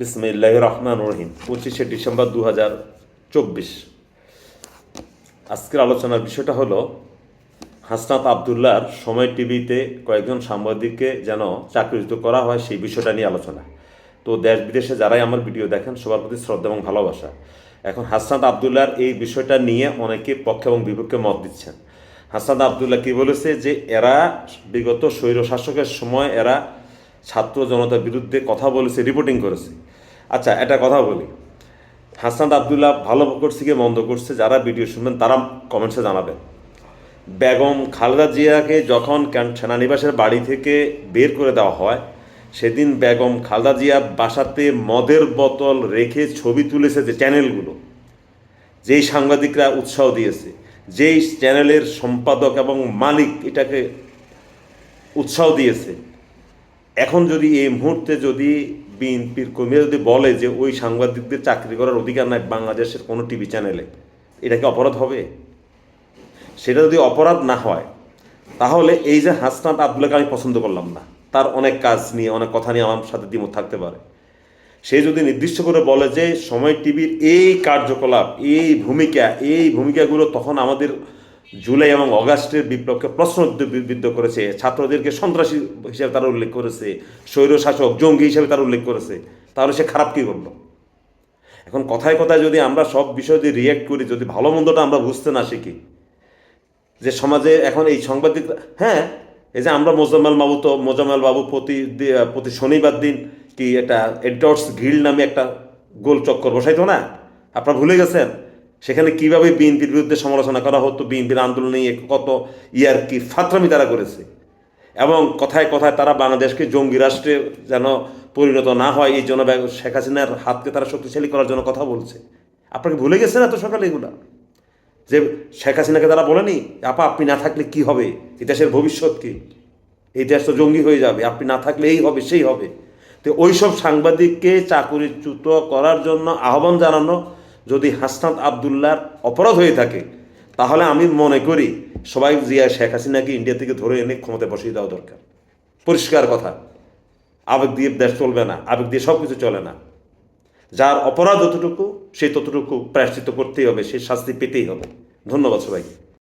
বিসমিল্লাহ রহমান রহিম পঁচিশে ডিসেম্বর দু হাজার চব্বিশ। আজকের আলোচনার বিষয়টা হলো, হাসনাত আবদুল্লাহর সময় টিভিতে কয়েকজন সাংবাদিককে যেন চাকরিচ্যুত করা হয় সেই বিষয়টা নিয়ে আলোচনা। তো দেশ বিদেশে যারাই আমার ভিডিও দেখেন, সবার প্রতি শ্রদ্ধা এবং ভালোবাসা। এখন হাসনাত আবদুল্লাহর এই বিষয়টা নিয়ে অনেকে পক্ষে এবং বিপক্ষে মত দিচ্ছেন। হাসনাত আবদুল্লাহ কি বলেছে যে, এরা বিগত স্বৈর শাসকের সময় এরা ছাত্র জনতার বিরুদ্ধে কথা বলেছে রিপোর্টিং করেছে। আচ্ছা একটা কথা বলি। হাসান আবদুল্লাহ ভালো করছে কি মন্দ করছে, যারা ভিডিও শুনবেন তারা কমেন্টসে জানাবেন। বেগম খালেদা জিয়াকে যখন সেনানিবাসের বাড়ি থেকে বের করে দেওয়া হয়, সেদিন বেগম খালেদা জিয়া বাসাতে মদের বোতল রেখে ছবি তুলেছে যে চ্যানেলগুলো, যেই সাংবাদিকরা উৎসাহ দিয়েছে, যেই চ্যানেলের সম্পাদক এবং মালিক এটাকে উৎসাহ দিয়েছে। এখন যদি এই মুহূর্তে যদি বিএনপির কর্মীরা যদি বলে যে ওই সাংবাদিকদের চাকরি করার অধিকার নাই বাংলাদেশের কোনো টিভি চ্যানেলে, এটা কি অপরাধ হবে? সেটা যদি অপরাধ না হয়, তাহলে এই যে হাসনাত আবদুল্লাহকে আমি পছন্দ করলাম না। তার অনেক কাজ নিয়ে, অনেক কথা নিয়ে আমার সাথে দ্বিমত থাকতে পারে। সে যদি নির্দিষ্ট করে বলে যে সময় টিভির এই কার্যকলাপ, এই ভূমিকা, এই ভূমিকাগুলো তখন আমাদের জুলাই এবং অগাস্টের বিপ্লবকে প্রশ্নবিদ্ধ করেছে। ছাত্রদেরকে সন্ত্রাসী হিসেবে তারা উল্লেখ করেছে স্বৈর শাসক জঙ্গি হিসেবে তারা উল্লেখ করেছে। তাহলে সে খারাপ কী করল? এখন কথায় কথায় যদি আমরা সব বিষয় দিয়ে রিয়্যাক্ট করি, যদি ভালো মন্দটা আমরা বুঝতে না শিখি, যে সমাজে এখন এই সাংবাদিক হ্যাঁ এই যে আমরা মোজাম্মেল বাবু তো, মোজাম্মেল বাবু প্রতি প্রতি শনিবার দিন কি একটা এডটর্স ঘিল নামে একটা গোল চক্কর বসাইতো না? আপনারা ভুলে গেছেন? সেখানে কীভাবে বিএনপির বিরুদ্ধে সমালোচনা করা হতো, বিএনপির আন্দোলন নিয়ে কত ইয়ার কি ফাত্রামি তারা করেছে? এবং কথায় কথায় তারা বাংলাদেশকে জঙ্গি রাষ্ট্রে যেন পরিণত না হয়, এই জন্য শেখ হাসিনার হাতকে তারা শক্তিশালী করার জন্য কথা বলছে। আপনাকে ভুলে গেছেন এত সকালে এগুলা? যে শেখ হাসিনাকে তারা বলেনি, আপা, আপনি না থাকলে কি হবে? দেশের ভবিষ্যৎ কি? দেশ তো জঙ্গি হয়ে যাবে, আপনি না থাকলে এই হবে, সেই হবে। তো ওইসব সাংবাদিককে চাকুরিচ্যুত করার জন্য আহ্বান জানানো যদি হাসনাত আবদুল্লার অপরাধ হয়ে থাকে, তাহলে আমি মনে করি সবাই জিয়া শেখ হাসিনাকে ইন্ডিয়া থেকে ধরে এনে ক্ষমতা বসিয়ে দেওয়া দরকার। পরিষ্কার কথা। আবেগ দিয়ে দেশ চলবে না, আবেগ দিয়ে সব কিছু চলে না। যার অপরাধ যতটুকু, সে ততটুকু প্রায়শ্চিত করতেই হবে, সে শাস্তি পেতেই হবে। ধন্যবাদ সবাইকে।